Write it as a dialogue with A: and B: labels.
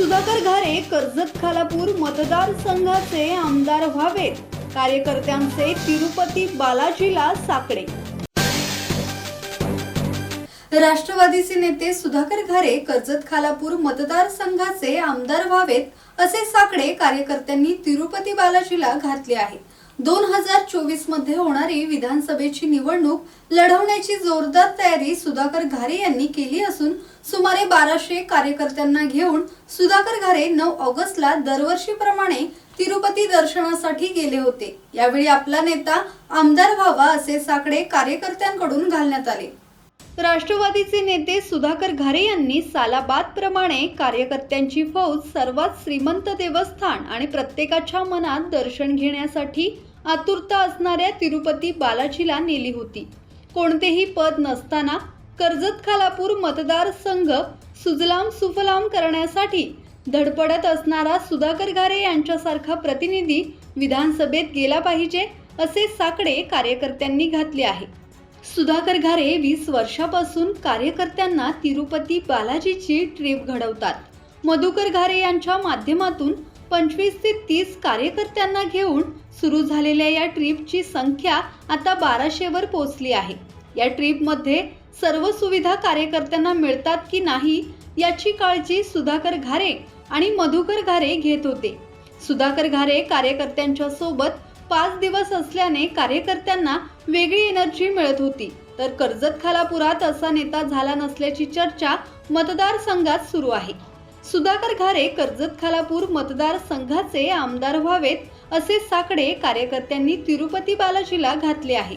A: सुधाकर घारे कर्जत खालापूर मतदारसंघाचे आमदार व्हावेत. कार्यकर्त्यांचे तिरुपती बालाजीला साकडे. राष्ट्रवादीचे नेते सुधाकर घारे कर्जत खालापूर मतदारसंघाचे आमदार व्हावेत असे साकडे कार्यकर्त्यांनी तिरुपती बालाजीला घातले आहे. दोन हजार चोवीसमध्ये होणारी विधानसभेची निवडणूक लढवण्याची जोरदार तयारी सुधाकर घारे यांनी केली असून सुमारे बाराशे कार्यकर्त्यांना घेऊन सुधाकर घारे नऊ ऑगस्टला दरवर्षीप्रमाणे तिरुपती दर्शनासाठी गेले होते. यावेळी आपला नेता आमदार व्हावा असे साकडे कार्यकर्त्यांकडून घालण्यात आले. राष्ट्रवादीचे नेते सुधाकर घारे यांनी सालाबाद प्रमाणे कार्यकर्त्यांची फौज सर्वात श्रीमंत देवस्थान आणि प्रत्येकाच्या मनात दर्शन घेण्यासाठी आतुरता असणाऱ्या तिरुपती बालाजीला नेली होती. कोणतेही पद नसताना कर्जत खालापूर मतदारसंघ सुजलाम सुफलाम करण्यासाठी धडपडत असणारा सुधाकर घारे यांच्यासारखा प्रतिनिधी विधानसभेत गेला पाहिजे असे साकडे कार्यकर्त्यांनी घातले आहे. सुधाकर घारे वीस वर्षापासून कार्यकर्त्यांना तिरुपती बालाजीची ट्रिप घडवतात. मधुकर घारे यांच्या माध्यमातून पंचवीस ते तीस कार्यकर्त्यांना घेऊन सुरू झालेल्या या ट्रिपची संख्या आता बाराशेवर पोचली आहे. या ट्रिपमध्ये सर्व सुविधा कार्यकर्त्यांना मिळतात की नाही याची काळजी सुधाकर घारे आणि मधुकर घारे घेत होते. सुधाकर घारे कार्यकर्त्यांच्या सोबत पाच दिवस असल्याने कार्यकर्त्यांना वेगळी एनर्जी मिळत होती. तर कर्जत खालापुरात असा नेता झाला नसल्याची चर्चा मतदारसंघात सुरू आहे. सुधाकर घारे कर्जत खालापूर मतदारसंघाचे आमदार व्हावेत असे साकडे कार्यकर्त्यांनी तिरुपती बालाजीला घातले आहे.